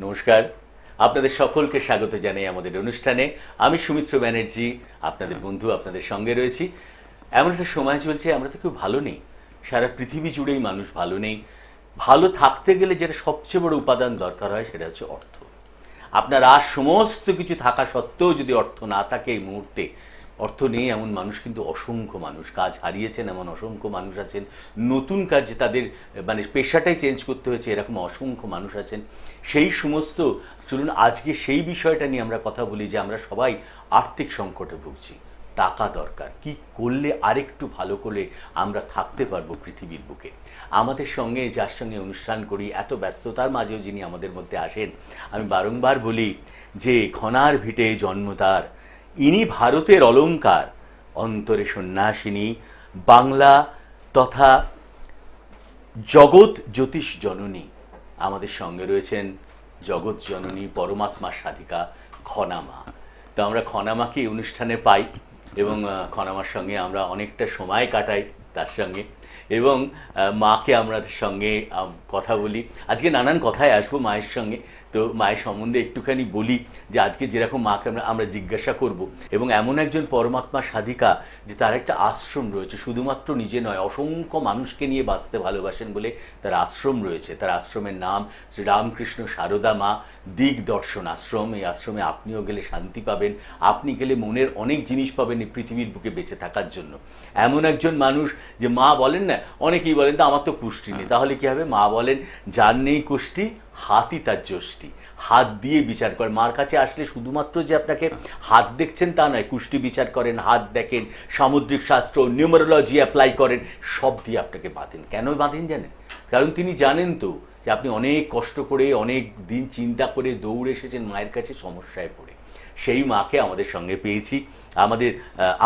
নমস্কার। আপনাদের সকলকে স্বাগত জানাই আমাদের অনুষ্ঠানে। আমি সুমিত্র ব্যানার্জি, আপনাদের বন্ধু, আপনাদের সঙ্গে রয়েছি। এমন একটা সময় চলছে, আমরা তো কেউ ভালো নেই। সারা পৃথিবী জুড়েই মানুষ ভালো নেই। ভালো থাকতে গেলে যেটা সবচেয়ে বড় উপাদান দরকার হয়, সেটা হচ্ছে অর্থ। আপনার আর সমস্ত কিছু থাকা সত্ত্বেও যদি অর্থ না থাকে এই মুহূর্তে অর্থ নেই, এমন মানুষ কিন্তু অসংখ্য মানুষ। কাজ হারিয়েছেন, এমন অসংখ্য মানুষ আছেন। নতুন কাজ তাদের মানে পেশাটাই চেঞ্জ করতে হয়েছে, এরকম অসংখ্য মানুষ আছেন। সেই সমস্ত, চলুন আজকে সেই বিষয়টা নিয়ে আমরা কথা বলি যে আমরা সবাই আর্থিক সংকটে ভুগছি। টাকা দরকার। কি করলে আরেকটু ভালো করে আমরা থাকতে পারব পৃথিবীর বুকে? আমাদের সঙ্গে, যার সঙ্গে অনুষ্ঠান করি, এত ব্যস্ততার মাঝেও যিনি আমাদের মধ্যে আসেন, আমি বারংবার বলি যে খনার ভিটে জন্ম তার। ইনি ভারতের অলংকার, অন্তরে সন্ন্যাসিনী, বাংলা তথা জগৎ জ্যোতিষ জননী। আমাদের সঙ্গে রয়েছেন জগৎ জননী পরমাত্মা সাধিকা খনামা। তো আমরা খনামাকে অনুষ্ঠানে পাই এবং খনামার সঙ্গে আমরা অনেকটা সময় কাটাই তার সঙ্গে। এবং মাকে আমাদের সঙ্গে কথা বলি। আজকে নানান কথায় আসব মায়ের সঙ্গে। তো মায়ের সম্বন্ধে একটুখানি বলি যে, আজকে যেরকম মাকে আমরা আমরা জিজ্ঞাসা করব এবং এমন একজন পরমাত্মা সাধিকা যে, তার একটা আশ্রম রয়েছে। শুধুমাত্র নিজে নয়, অসংখ্য মানুষকে নিয়ে বাঁচতে ভালোবাসেন বলে তার আশ্রম রয়েছে। তার আশ্রমের নাম শ্রীরামকৃষ্ণ সারদা মা দিক দর্শন আশ্রম। এই আশ্রমে আপনিও গেলে শান্তি পাবেন। আপনি গেলে মনের অনেক জিনিস পাবেন এই পৃথিবীর বুকে বেঁচে থাকার জন্য। এমন একজন মানুষ যে, মা বলেন না? অনেকেই বলেন, তো আমার তো কুষ্টি নেই। তাহলে কি হবে? মা বলেন, যার নেই কুষ্টি, হাতই তার যষ্টি। হাত দিয়ে বিচার করেন। মার কাছে আসলে শুধুমাত্র যে আপনাকে হাত দেখছেন তা নয়, কুষ্টি বিচার করেন, হাত দেখেন, সামুদ্রিক শাস্ত্র, নিউমারোলজি অ্যাপ্লাই করেন, সব দিয়ে আপনাকে বাঁধেন। কেন বাঁধেন জানেন? কারণ তিনি জানেন তো যে আপনি অনেক কষ্ট করে, অনেক দিন চিন্তা করে দৌড়ে এসেছেন, মায়ের কাছে সমস্যায় পড়ে সেই মাকে আমাদের সঙ্গে পেয়েছি। আমাদের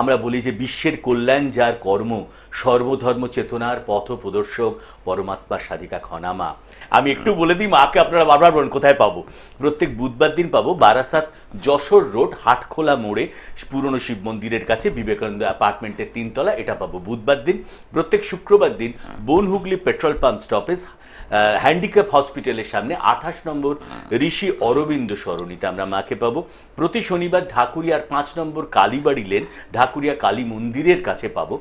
আমরা বলি যে বিশ্বের কল্যাণ যার কর্ম সর্বধর্ম চেতনার পথ প্রদর্শক পরমাত্মা সাধিকা খনামা। আমি একটু বলে দিই মাকে আপনারা বারবার বলেন কোথায় পাবো? প্রত্যেক বুধবার দিন পাবো বারাসাত যশোর রোড হাটখোলা মোড়ে পুরনো শিব মন্দিরের কাছে বিবেকানন্দ অ্যাপার্টমেন্টের তিনতলা এটা পাবো বুধবার দিন। প্রত্যেক শুক্রবার দিন Bonhooghly petrol pump stoppage handicap হসপিটালের সামনে আঠাশ নম্বর ঋষি অরবিন্দ সরণিতে আমরা মাকে পাবো। প্রতি শনিবার ঢাকুরিয়ার পাঁচ নম্বর কালীবাড়ি লেন ঢাকুরিয়া কালী মন্দিরের কাছে পাবো।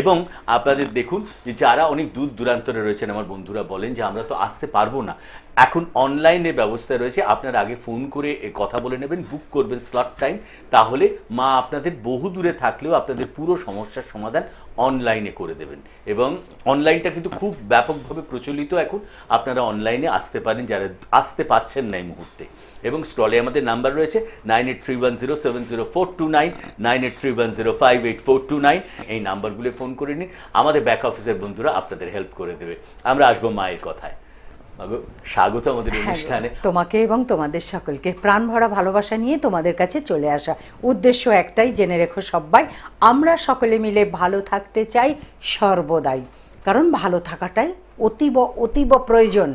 এবং আপনাদের দেখুন যে যারা অনেক দূর দূরান্তরে রয়েছেন, আমার বন্ধুরা বলেন যে আমরা তো আসতে পারব না। এখন অনলাইনে ব্যবস্থা রয়েছে। আপনারা আগে ফোন করে কথা বলে নেবেন বুক করবেন স্লট টাইম তাহলে মা আপনাদের বহু দূরে থাকলেও আপনাদের পুরো সমস্যার সমাধান অনলাইনে করে দেবেন। এবং অনলাইনটা কিন্তু খুব ব্যাপকভাবে প্রচলিত এখন। আপনারা অনলাইনে আসতে পারেন, যারা আসতে পাচ্ছেন না এই মুহূর্তে। এবং স্টলে আমাদের নাম্বার রয়েছে nine eight three one zero seven zero four two nine nine eight three one zero five eight four two nine এই নাম্বারগুলো ফোন করে নিন, আমাদের ব্যাক অফিসের বন্ধুরা আপনাদের হেল্প করে দেবে। আমরা আসব মায়ের কথায়। স্বাগত আমাদের অনুষ্ঠানে। তোমাকে এবং তোমাদের সকলকে প্রাণ ভরা ভালোবাসা নিয়ে তোমাদের কাছে চলে আসা। উদ্দেশ্য একটাই জেনে রেখো সবাই আমরা সকলে মিলে ভালো থাকতে চাই সর্বদাই। কারণ ভালো থাকাটাই অতীব অতীব প্রয়োজন।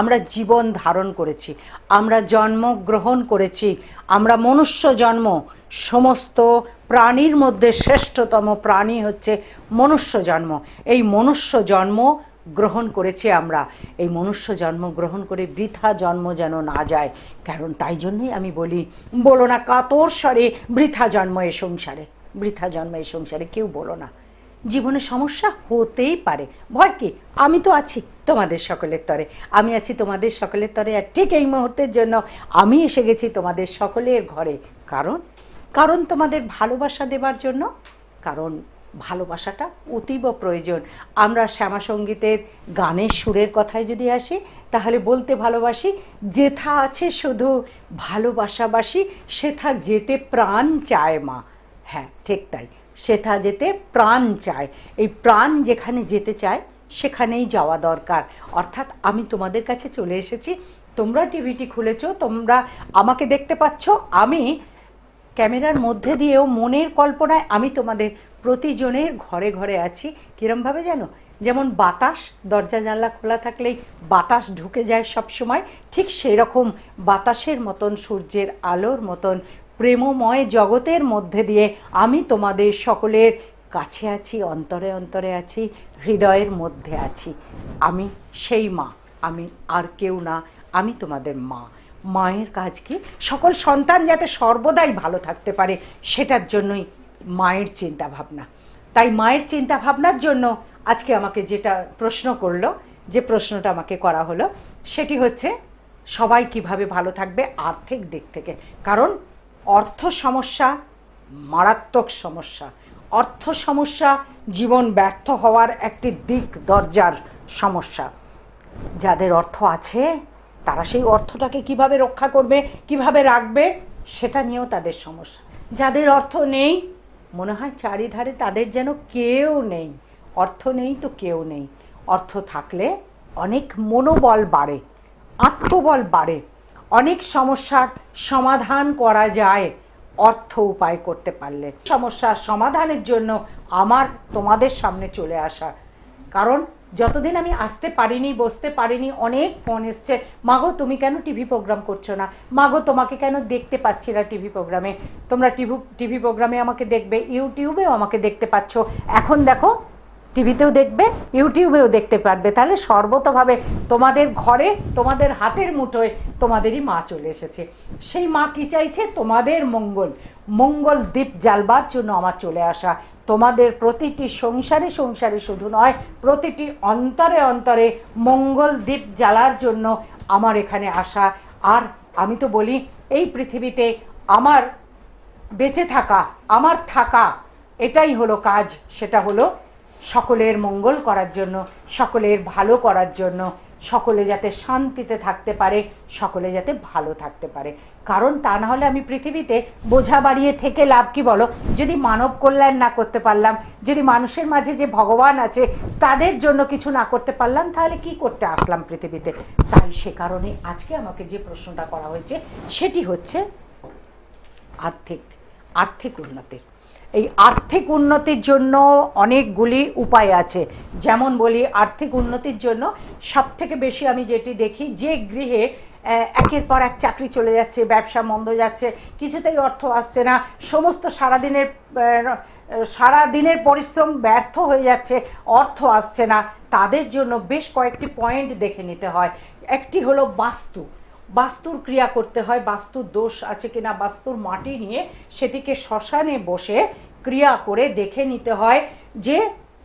আমরা জীবন ধারণ করেছি আমরা জন্মগ্রহণ করেছি আমরা মনুষ্য জন্ম। সমস্ত প্রাণীর মধ্যে শ্রেষ্ঠতম প্রাণী হচ্ছে মনুষ্য জন্ম। এই মনুষ্য জন্ম গ্রহণ করেছি আমরা। এই মনুষ্য জন্ম গ্রহণ করে বৃথা জন্ম যেন না যায়। কারণ তাই জন্যই আমি বলি, বলো না কাতর স্বরে বৃথা জন্ম এ সংসারে। বৃথা জন্ম এ সংসারে কেউ বলো না। জীবনে সমস্যা হতেই পারে। ভয় কি? আমি তো আছি তোমাদের সকলের তরে। আমি আছি তোমাদের সকলের তরে আর ঠিক এই মুহূর্তের জন্য আমি এসে গেছি তোমাদের সকলের ঘরে। কারণ? কারণ তোমাদের ভালোবাসা দেবার জন্য। কারণ ভালোবাসাটা অতীব প্রয়োজন। আমরা শ্যামা সঙ্গীতের গানের সুরের কথায় যদি আসি, তাহলে বলতে ভালোবাসি, যেথা আছে শুধু ভালোবাসাবাসি, সেথা যেতে প্রাণ চায় মা। হ্যাঁ ঠিক তাই। সেথা যেতে প্রাণ চায়। এই প্রাণ যেখানে যেতে চায়, সেখানেই যাওয়া দরকার। অর্থাৎ আমি তোমাদের কাছে চলে এসেছি। তোমরা টিভিটি খুলেছো, তোমরা আমাকে দেখতে পাচ্ছ। আমি ক্যামেরার মধ্যে দিয়েও মনের কল্পনায় আমি তোমাদের প্রতিজনের ঘরে ঘরে আছি। কিরমভাবে জানো? যেমন বাতাস, দরজা জানলা খোলা থাকলেই বাতাস ঢুকে যায় সব সময় ঠিক সেই রকম বাতাসের মতন, সূর্যের আলোর মতন, প্রেমময় জগতের মধ্যে দিয়ে আমি তোমাদের সকলের কাছে আছি, অন্তরে অন্তরে আছি, হৃদয়ের মধ্যে আছি। আমি সেই মা, আমি আর কেউ না, আমি তোমাদের মা। মায়ের কাজ কি? সকল সন্তান যাতে সর্বদাই ভালো থাকতে পারে, সেটার জন্যই মায়ের চিন্তা ভাবনা তাই মায়ের চিন্তা ভাবনার জন্য আজকে আমাকে যেটা প্রশ্ন করল, যে প্রশ্নটা আমাকে করা হলো, সেটি হচ্ছে সবাই কীভাবে ভালো থাকবে আর্থিক দিক থেকে? কারণ অর্থ সমস্যা মারাত্মক সমস্যা। অর্থ সমস্যা জীবন ব্যর্থ হওয়ার একটি দিক দরজার সমস্যা। যাদের অর্থ আছে, তারা সেই অর্থটাকে কীভাবে রক্ষা করবে, কীভাবে রাখবে, সেটা নিয়েও তাদের সমস্যা। যাদের অর্থ নেই মনে হয় চারিধারে তাদের যেন কেউ নেই। অর্থ নেই তো কেউ নেই। অর্থ থাকলে অনেক মনোবল বাড়ে, আত্মবল বাড়ে। অনেক সমস্যার সমাধান করা যায় অর্থ উপায় করতে পারলে। সমস্যার সমাধানের জন্য আমার তোমাদের সামনে চলে আসা। কারণ যতদিন আমি আসতে পারিনি, বসতে পারিনি, অনেক ফোন এসছে। মাগো, তুমি কেন টিভি প্রোগ্রাম করছ না? মাগো, তোমাকে কেন দেখতে পাচ্ছি না টিভি প্রোগ্রামে তোমরা টিভি টিভি প্রোগ্রামে আমাকে দেখবে, ইউটিউবেও আমাকে দেখতে পাচ্ছ। এখন দেখো, টিভিতেও দেখবে, ইউটিউবেও দেখতে পারবে। তাহলে সর্বতভাবে তোমাদের ঘরে, তোমাদের হাতের মুঠোয় তোমাদেরই মা চলে এসেছে। সেই মা কি চাইছে? তোমাদের মঙ্গল। মঙ্গল দ্বীপ জ্বালবার জন্য আমার চলে আসা। তোমাদের প্রতিটি সংসারে সংসারে শুধু নয়, প্রতিটি অন্তরে অন্তরে মঙ্গল দ্বীপ জ্বালার জন্য আমার এখানে আসা। আর আমি তো বলি, এই পৃথিবীতে আমার বেঁচে থাকা, আমার থাকা, এটাই হলো কাজ। সেটা হলো সকলের মঙ্গল করার জন্য, সকলের ভালো করার জন্য। সকলে যাতে শান্তিতে থাকতে পারে, সকলে যাতে ভালো থাকতে পারে। কারণ তা না হলে আমি পৃথিবীতে বোঝা বাড়িয়ে থেকে লাভ কি বলো? যদি মানব কল্যাণ না করতে পারলাম, যদি মানুষের মাঝে যে ভগবান আছে, তাদের জন্য কিছু না করতে পারলাম, তাহলে কি করতে আসলাম পৃথিবীতে? তাই সে কারণে আজকে আমাকে যে প্রশ্নটা করা হয়েছে, সেটি হচ্ছে আর্থিক আর্থিক উন্নতি। এই আর্থিক উন্নতির জন্য অনেকগুলি উপায় আছে। যেমন বলি আর্থিক উন্নতির জন্য সব থেকে বেশি আমি যেটি দেখি যে গৃহে একের পর এক চাকরি চলে যাচ্ছে ব্যবসা মন্দ যাচ্ছে কিছুতেই অর্থ আসছে না সমস্ত সারাদিনের আহ, সারাদিনের পরিশ্রম ব্যর্থ হয়ে যাচ্ছে অর্থ আসছে না। তাদের জন্য বেশ কয়েকটি পয়েন্ট দেখে নিতে হয়। একটি হলো বাস্তু। বাস্তুর ক্রিয়া করতে হয়, বাস্তুর দোষ আছে কিনা, বাস্তুর মাটি নিয়ে সেটিকে শ্মশানে বসে ক্রিয়া করে দেখে নিতে হয় যে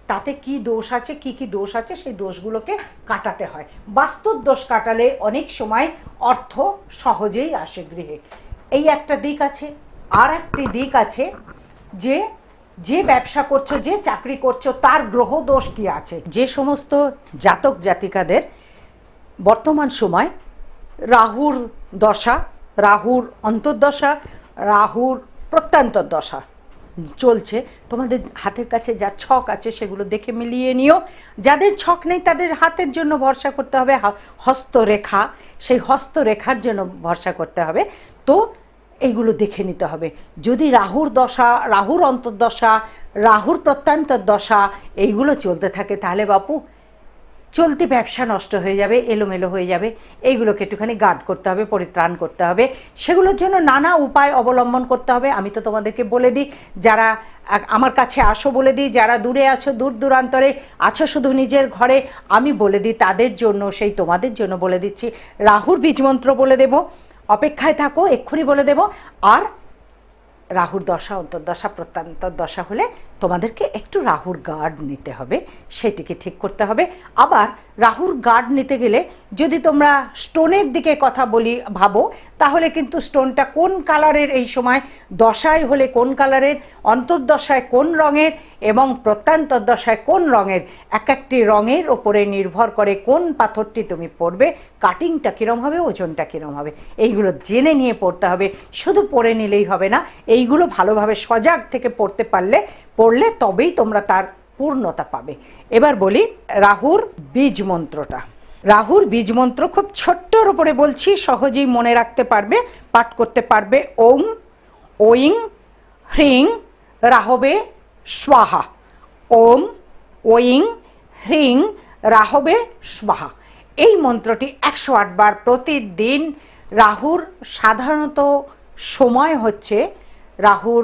তাতে কি দোষ আছে, কি কি দোষ আছে, সেই দোষগুলোকে কাটাতে হয়। বাস্তুর দোষ কাটালে অনেক সময় অর্থ সহজেই আসে গৃহে। এই একটা দিক আছে। আর একটি দিক আছে যে যে ব্যবসা করছ, যে চাকরি করছ, তার গ্রহ দোষ কি আছে? যে সমস্ত জাতক জাতিকাদের বর্তমান সময় রাহুর দশা, রাহুর অন্তর্দশা, রাহুর প্রত্যন্তর দশা চলছে। তোমাদের হাতের কাছে যা ছক আছে সেগুলো দেখে মিলিয়ে নিও। যাদের ছক নেই তাদের হাতের জন্য ভরসা করতে হবে। হস্তরেখা, সেই হস্তরেখার জন্য ভরসা করতে হবে। তো এইগুলো দেখে নিতে হবে। যদি রাহুর দশা, রাহুর অন্তর্দশা, রাহুর প্রত্যন্তর দশা এইগুলো চলতে থাকে তাহলে বাপু চলতি ব্যবসা নষ্ট হয়ে যাবে, এলোমেলো হয়ে যাবে। এইগুলোকে একটুখানি গার্ড করতে হবে, পরিত্রাণ করতে হবে। সেগুলোর জন্য নানা উপায় অবলম্বন করতে হবে। আমি তো তোমাদেরকে বলে দিই, যারা আমার কাছে আসো বলে দিই, যারা দূরে আছো, দূর দূরান্তরে আছো শুধু নিজের ঘরে, আমি বলে দিই তাদের জন্য, সেই তোমাদের জন্য বলে দিচ্ছি, রাহুর বীজমন্ত্র বলে দেব। অপেক্ষায় থাকো, এক্ষুনি বলে দেব। আর রাহুর দশা, অন্তর্দশা প্রত্যন্তর দশা হলে তোমাদেরকে একটু রাহুর গার্ড নিতে হবে, সেটিকে ঠিক করতে হবে। আবার রাহুর গার্ড নিতে গেলে যদি তোমরা স্টোনের দিকে কথা বলি, ভাবো, তাহলে কিন্তু স্টোনটা কোন কালারের এই সময়? দশায় হলে কোন কালারের অন্তর্দশায় কোন রঙের? এবং প্রত্যন্তর দশায় কোন রঙের? এক একটি রঙের ওপরে নির্ভর করে কোন পাথরটি তুমি পড়বে কাটিংটা কীরম হবে, ওজনটা কীরম হবে? এইগুলো জেনে নিয়ে পড়তে হবে। শুধু পড়ে নিলেই হবে না, এইগুলো ভালোভাবে সজাগ থেকে পড়তে পারলে পড়লে তবেই তোমরা তার পূর্ণতা পাবে। এবার বলি রাহুর বীজ মন্ত্রটা। রাহুর বীজ মন্ত্র খুব ছোট্টর উপরে বলছি, সহজেই মনে রাখতে পারবে, পাঠ করতে পারবে। ওং ওইং হ্রিং, রাহবে, স্বাহা। ওম ওইং হ্রিং, রাহবে, স্বাহা। এই মন্ত্রটি একশো আটবার প্রতিদিন রাহুর সাধারণত সময় হচ্ছে রাহুর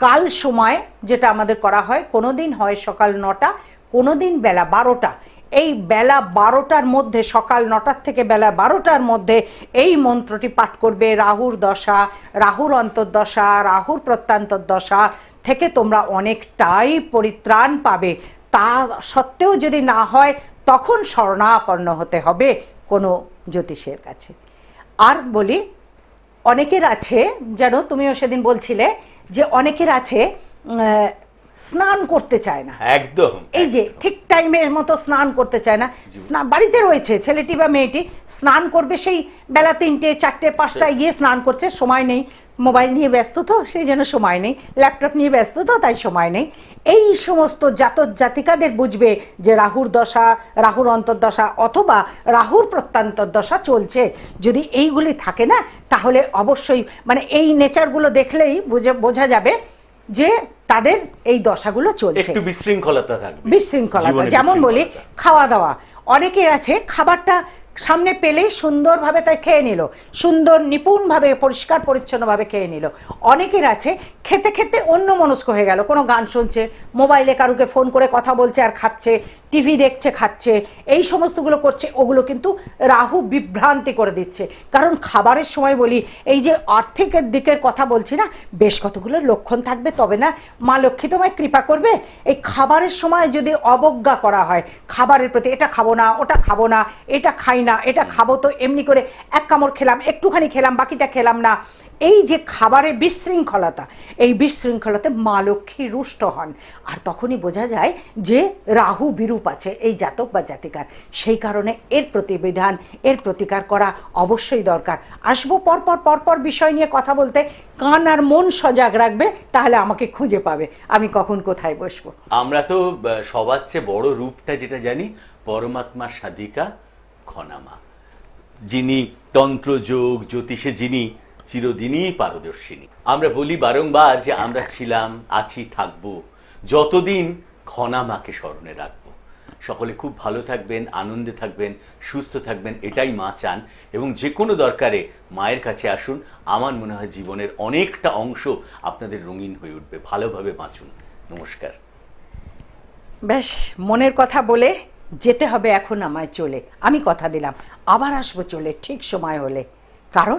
কাল সময় যেটা আমাদের করা হয় কোনো দিন হয় সকাল নটা কোনো দিন বেলা বারোটা। এই বেলা বারোটার মধ্যে, সকাল নটার থেকে বেলা বারোটার মধ্যে এই মন্ত্রটি পাঠ করবে রাহুর দশা, রাহুর অন্তর্দশা, রাহুর প্রত্যন্তর্দশা থেকে তোমরা অনেকটাই পরিত্রাণ পাবে। তা সত্ত্বেও যদি না হয়, তখন শরণাপন্ন হতে হবে কোনো জ্যোতিষের কাছে। আর বলি, অনেকের আছে, যেন তুমিও সেদিন বলছিলে যে অনেকের আছে স্নান করতে চায় না। একদম এই যে ঠিক টাইমের মতো স্নান করতে চায় না। স্নান বাড়িতে রয়েছে ছেলেটি বা মেয়েটি স্নান করবে সেই বেলা তিনটে চারটে পাঁচটায় গিয়ে স্নান করছে সময় নেই। মোবাইল নিয়ে ব্যস্ত তো সেই জন্য সময় নেই। ল্যাপটপ নিয়ে ব্যস্ত তো তাই সময় নেই। এই সমস্ত জাতক জাতিকাদের বুঝবে যে রাহুর দশা রাহুর অন্তর্দশা অথবা রাহুর প্রত্যন্তর্দশা চলছে। যদি এইগুলি থাকে না তাহলে অবশ্যই মানে এই নেচারগুলো দেখলেই বুঝে বোঝা যাবে যে তাদের এই দশাগুলো চলছে। একটু বিশৃঙ্খলতা থাকবে। বিশৃঙ্খলতা যেমন বলি খাওয়া দাওয়া অনেকের আছে খাবারটা সামনে পেলে সুন্দরভাবে তাই খেয়ে নিল। সুন্দর নিপুণভাবে পরিষ্কার পরিচ্ছন্নভাবে খেয়ে নিল। অনেকের আছে খেতে খেতে অন্য মনস্ক হয়ে গেল। কোনো গান শুনছে মোবাইলে কারুকে ফোন করে কথা বলছে আর খাচ্ছে টিভি দেখছে, খাচ্ছে, এই সমস্তগুলো করছে, ওগুলো কিন্তু রাহু বিভ্রান্তি করে দিচ্ছে। কারণ খাবারের সময় বলি, এই যে আর্থিকের দিকের কথা বলছি না, বেশ কতগুলো লক্ষণ থাকবে, তবে না, মা লক্ষ্মী তোমায় কৃপা করবে। এই খাবারের সময় যদি অবজ্ঞা করা হয়, খাবারের প্রতি, এটা খাব না, ওটা খাব না, এটা খাই না, এটা খাব, তো এমনি করে এক কামড় খেলাম, একটুখানি খেলাম, বাকিটা খেলাম না এই যে খাবারের বিশৃঙ্খলতা, এই বিশৃঙ্খলাতে মা লক্ষ্মী রুষ্ট হন। আর তখনই বোঝা যায় যে রাহু বিরূপ আছে, এই জাতক বা জাতিকার। সেই কারণে এর প্রতিবিধান, এর প্রতিকার করা অবশ্যই দরকার। আসব পরপর পরপর বিষয় নিয়ে কথা বলতে। কান আর মন সজাগ রাখবে, তাহলে আমাকে খুঁজে পাবে। আমি কখন কোথায় বসবো? আমরা তো সবার চেয়ে বড় রূপটা যেটা জানি, পরমাত্মা সাধিকা খনামা যিনি তন্ত্রযোগ, জ্যোতিষে যিনি চিরদিনই পারদর্শিনী। আমরা বলি বারংবার যে আমরা ছিলাম, আছি, থাকব। যতদিন খনামাকে স্মরণে রাখব। সকলে খুব ভালো থাকবেন, আনন্দে থাকবেন, সুস্থ থাকবেন, এটাই মা চান। এবং যে কোনো দরকারে মায়ের কাছে আসুন। আমার মনে হয় জীবনের অনেকটা অংশ আপনাদের রঙিন হয়ে উঠবে। ভালোভাবে বাঁচুন। নমস্কার। বেশ, মনের কথা বলে যেতে হবে এখন আমায় চলে। আমি কথা দিলাম। আবার আসব চলে, ঠিক সময় হলে। কারণ